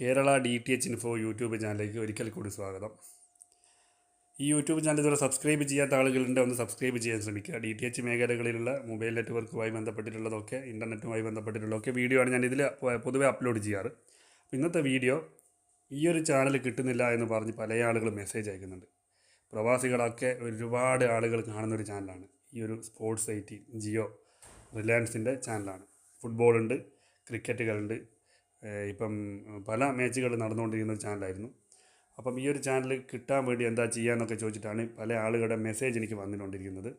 Kerala D T H info YouTube ചാനലിലേക്ക് ഒരിക്കൽ കൂടി സ്വാഗതം. ഈ യൂട്യൂബ് ചാനൽ ഇതുവരെ സബ്സ്ക്രൈബ് ചെയ്യാത്ത ആളുകളുണ്ട് ഒന്ന് സബ്സ്ക്രൈബ് ചെയ്യാൻ ശ്രമിക്കുക. ഡി ടി എച്ച് മേഖലകളിലുള്ള മൊബൈൽ നെറ്റ്വർക്കുമായി ബന്ധപ്പെട്ടിട്ടുള്ളതൊക്കെ ഇന്റർനെറ്റുമായി ബന്ധപ്പെട്ടിട്ടുള്ളതൊക്കെ വീഡിയോ ആണ് ഞാൻ പൊതുവെ അപ്ലോഡ് ചെയ്യാറ്. ഇന്നത്തെ വീഡിയോ ഈ ഒരു ചാനൽ കിട്ടുന്നില്ല എന്ന് പറഞ്ഞ് പല ആളുകളും മെസ്സേജ് അയക്കുന്നുണ്ട്. പ്രവാസികളൊക്കെ ഒരുപാട് ആളുകൾ കാണുന്ന ഒരു ചാനലാണ് ഈ ഒരു സ്പോർട്സ് ഐ ടി ജിയോ റിലയൻസിന്റെ ചാനലാണ് ഫുട്ബോളുണ്ട് ക്രിക്കറ്റുകളുണ്ട് ഇപ്പം പല മാച്ചുകൾ നടന്നുകൊണ്ടിരിക്കുന്ന ഒരു ചാനലായിരുന്നു. അപ്പം ഈ ഒരു ചാനൽ കിട്ടാൻ വേണ്ടി എന്താ ചെയ്യാന്നൊക്കെ ചോദിച്ചിട്ടാണ് പല ആളുകളുടെ മെസ്സേജ് എനിക്ക് വന്നുകൊണ്ടിരിക്കുന്നത്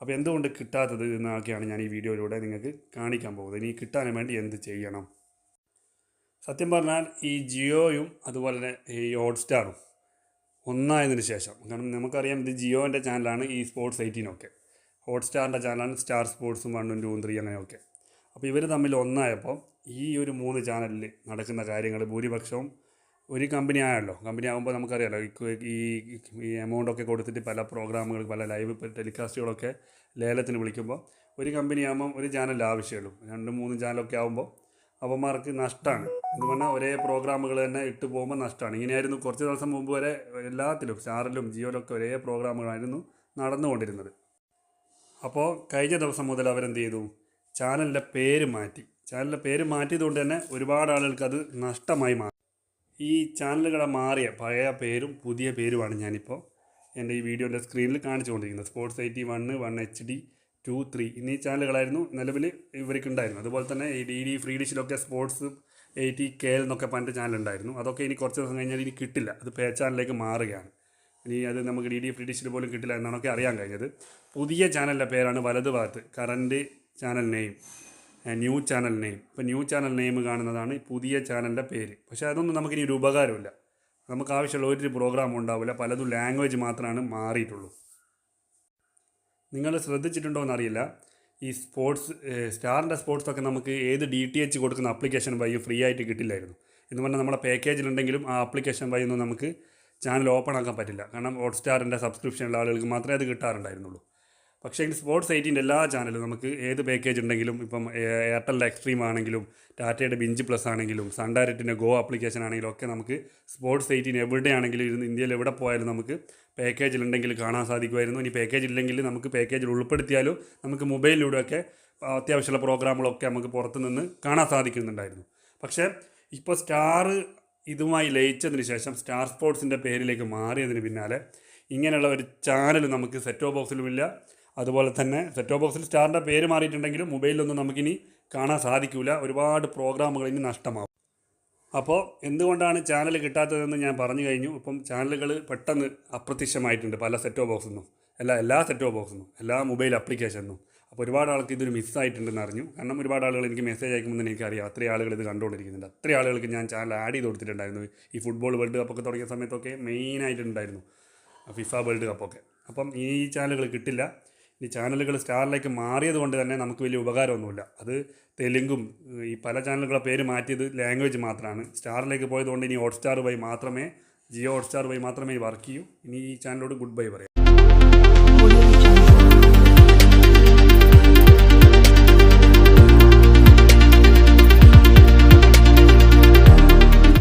അപ്പോൾ എന്തുകൊണ്ട് കിട്ടാത്തത് എന്നൊക്കെയാണ് ഞാൻ ഈ വീഡിയോയിലൂടെ നിങ്ങൾക്ക് കാണിക്കാൻ പോകുന്നത്. ഇനി കിട്ടാൻ വേണ്ടി എന്ത് ചെയ്യണം? സത്യം പറഞ്ഞാൽ ഈ ജിയോയും അതുപോലെ തന്നെ ഈ ഹോട്ട്സ്റ്റാറും ഒന്നായതിന് ശേഷം കാരണം നമുക്കറിയാം ഇത് ജിയോന്റെ ചാനലാണ് ഈ സ്പോർട്സ് എയ്റ്റീനൊക്കെ ഹോട്ട്സ്റ്റാറിന്റെ ചാനലാണ് സ്റ്റാർ സ്പോർട്സും വണ്ണും ടു ത്രീ അങ്ങനെയൊക്കെ. അപ്പോൾ ഇവർ തമ്മിൽ ഒന്നായപ്പോൾ ഈ ഒരു മൂന്ന് ചാനലിൽ നടക്കുന്ന കാര്യങ്ങൾ ഭൂരിപക്ഷവും ഒരു കമ്പനി ആയല്ലോ. കമ്പനി ആകുമ്പോൾ നമുക്കറിയാലോ ഈ ഈ എമൗണ്ടൊക്കെ കൊടുത്തിട്ട് പല പ്രോഗ്രാമുകൾ പല ലൈവ് ടെലികാസ്റ്റുകളൊക്കെ ലേലത്തിന് വിളിക്കുമ്പോൾ ഒരു കമ്പനി ആകുമ്പോൾ ഒരു ചാനൽ ആവശ്യമുള്ളൂ. രണ്ടും മൂന്നും ചാനലൊക്കെ ആകുമ്പോൾ അവന്മാർക്ക് നഷ്ടമാണ് എന്ന് പറഞ്ഞാൽ ഒരേ പ്രോഗ്രാമുകൾ തന്നെ ഇട്ട് പോകുമ്പോൾ നഷ്ടമാണ് ഇങ്ങനെയായിരുന്നു കുറച്ച് ദിവസം മുമ്പ് വരെ എല്ലാത്തിലും സ്റ്റാറിലും ജിയോയിലൊക്കെ ഒരേ പ്രോഗ്രാമുകളായിരുന്നു നടന്നുകൊണ്ടിരുന്നത്. അപ്പോൾ കഴിഞ്ഞ ദിവസം മുതൽ അവരെന്ത് ചെയ്തു? ചാനലിന്റെ പേര് മാറ്റി. ചാനലിന്റെ പേര് മാറ്റിയതുകൊണ്ട് തന്നെ ഒരുപാട് ആളുകൾക്ക് അത് നഷ്ടമായി മാറി. ഈ ചാനലുകളെ മാറിയ പഴയ പേരും പുതിയ പേരുമാണ് ഞാനിപ്പോൾ എന്റെ ഈ വീഡിയോന്റെ സ്ക്രീനിൽ കാണിച്ചുകൊണ്ടിരിക്കുന്നത്. Sports eighty one one H D two three എന്നീ ചാനലുകളായിരുന്നു നിലവിൽ ഇവർക്കുണ്ടായിരുന്നു അതുപോലെ തന്നെ ഈ ഡി ഡി ഫ്രീ ഡിഷിലൊക്കെ സ്പോർട്സ് എയ്റ്റി കെ എൽ എന്നൊക്കെ പറഞ്ഞിട്ട് ചാനലുണ്ടായിരുന്നു. അതൊക്കെ ഇനി കുറച്ച് ദിവസം കഴിഞ്ഞാൽ ഇനി കിട്ടില്ല. അത് പേ ചാനലിലേക്ക് മാറുകയാണ്. ഇനി അത് നമുക്ക് ഡി ഡി ഫ്രീ ഡിഷിൽ പോലും കിട്ടില്ല എന്നാണൊക്കെ അറിയാൻ കഴിഞ്ഞത്. പുതിയ ചാനലിന്റെ പേരാണ് വലതുഭാഗത്ത് current channel name new channel name. ഇപ്പോൾ ന്യൂ ചാനൽ നെയിം കാണുന്നതാണ് പുതിയ ചാനലിന്റെ പേര്. പക്ഷേ അതൊന്നും നമുക്കിനി ഒരു ഉപകാരമില്ല നമുക്ക് ആവശ്യമുള്ള ഒരു പ്രോഗ്രാം ഉണ്ടാവില്ല. പലതും ലാംഗ്വേജ് മാത്രമാണ് മാറിയിട്ടുള്ളൂ. നിങ്ങൾ ശ്രദ്ധിച്ചിട്ടുണ്ടോ എന്നറിയില്ല. ഈ സ്പോർട്സ് സ്റ്റാറിന്റെ സ്പോർട്സ് ഒക്കെ നമുക്ക് ഏത് ഡി ടി എച്ച് കൊടുക്കുന്ന ആപ്ലിക്കേഷൻ വഴി ഫ്രീ ആയിട്ട് കിട്ടില്ലായിരുന്നു. എന്ന് പറഞ്ഞാൽ നമ്മളെ പാക്കേജിലുണ്ടെങ്കിലും ആ ആപ്ലിക്കേഷൻ വഴി ഒന്നും നമുക്ക് ചാനൽ ഓപ്പൺ ആക്കാൻ പറ്റില്ല. കാരണം ഹോട്ട്സ്റ്റാറിന്റെ സബ്സ്ക്രിപ്ഷനുള്ള ആളുകൾക്ക് മാത്രമേ അത് കിട്ടാറുണ്ടായിരുന്നുള്ളൂ. പക്ഷേ എങ്കിൽ സ്പോർട്സ് എയ്റ്റീന്റെ എല്ലാ ചാനലും നമുക്ക് ഏത് പാക്കേജ് ഉണ്ടെങ്കിലും ഇപ്പം എയർടെലിന്റെ എക്സ്ട്രീം ആണെങ്കിലും ടാറ്റയുടെ ബിഞ്ച് പ്ലസ് ആണെങ്കിലും സൺഡയറക്റ്റിന്റെ ഗോ ആപ്ലിക്കേഷൻ ആണെങ്കിലും ഒക്കെ നമുക്ക് സ്പോർട്സ് എയ്റ്റീൻ എവിടെയാണെങ്കിലും ഇരുന്ന് ഇന്ത്യയിൽ എവിടെ പോയാലും നമുക്ക് പാക്കേജിലുണ്ടെങ്കിൽ കാണാൻ സാധിക്കുമായിരുന്നു. ഇനി പാക്കേജ് ഇല്ലെങ്കിൽ നമുക്ക് പാക്കേജിൽ ഉൾപ്പെടുത്തിയാലും നമുക്ക് മൊബൈലിലൂടെയൊക്കെ അത്യാവശ്യമുള്ള പ്രോഗ്രാമുകളൊക്കെ നമുക്ക് പുറത്ത് നിന്ന് കാണാൻ സാധിക്കുന്നുണ്ടായിരുന്നു. പക്ഷേ ഇപ്പോൾ സ്റ്റാർ ഇതുമായി ലയിച്ചതിന് ശേഷം സ്റ്റാർ സ്പോർട്സിന്റെ പേരിലേക്ക് മാറിയതിന് പിന്നാലെ ഇങ്ങനെയുള്ള ഒരു ചാനൽ നമുക്ക് സെറ്റോ ബോക്സിലുമില്ല അതുപോലെ തന്നെ സെറ്റോ ബോക്സിൽ സ്റ്റാറിന്റെ പേര് മാറിയിട്ടുണ്ടെങ്കിലും മൊബൈലിലൊന്നും നമുക്കിനി കാണാൻ സാധിക്കില്ല ഒരുപാട് പ്രോഗ്രാമുകൾ ഇനി നഷ്ടമാവും. അപ്പോൾ എന്തുകൊണ്ടാണ് ചാനൽ കിട്ടാത്തതെന്ന് ഞാൻ പറഞ്ഞു കഴിഞ്ഞു. ഇപ്പം ചാനലുകൾ പെട്ടെന്ന് അപ്രത്യക്ഷമായിട്ടുണ്ട് പല സെറ്റോ ബോക്സിൽ നിന്നും എല്ലാ എല്ലാ സെറ്റോ ബോക്സിൽ നിന്നും എല്ലാ മൊബൈൽ ആപ്ലിക്കേഷനിലും അപ്പോൾ ഒരുപാട് ആൾക്ക് ഇതൊരു മിസ്സായിട്ടുണ്ടെന്ന് അറിഞ്ഞു. കാരണം ഒരുപാട് ആളുകൾ എനിക്ക് മെസ്സേജ് അയക്കുമ്പോൾ തന്നെ എനിക്കറിയാം. അത്രയും ആളുകൾ ഇത് കണ്ടുകൊണ്ടിരിക്കുന്നുണ്ട്. അത്രയും ആളുകൾക്ക് ഞാൻ ചാനൽ ആഡ് ചെയ്ത് കൊടുത്തിട്ടുണ്ടായിരുന്നു. ഈ ഫുട്ബോൾ വേൾഡ് കപ്പൊക്കെ തുടങ്ങിയ സമയത്തൊക്കെ മെയിനായിട്ടുണ്ടായിരുന്നു ഫിഫ വേൾഡ് കപ്പൊക്കെ അപ്പം ഈ ചാനലുകൾ കിട്ടില്ല. ഈ ചാനലുകൾ സ്റ്റാറിലേക്ക് മാറിയത് കൊണ്ട് തന്നെ നമുക്ക് വലിയ ഉപകാരമൊന്നുമില്ല. അത് തെലുങ്കും ഈ പല ചാനലുകളുടെ പേര് മാറ്റിയത് ലാംഗ്വേജ് മാത്രമാണ്. സ്റ്റാറിലേക്ക് പോയതുകൊണ്ട് ഇനി ഹോട്ട്സ്റ്റാർ വഴി മാത്രമേ ജിയോ ഹോട്ട്സ്റ്റാർ വഴി മാത്രമേ വർക്ക് ചെയ്യൂ. ഇനി ഈ ചാനലോട് ഗുഡ് ബൈ പറയാം.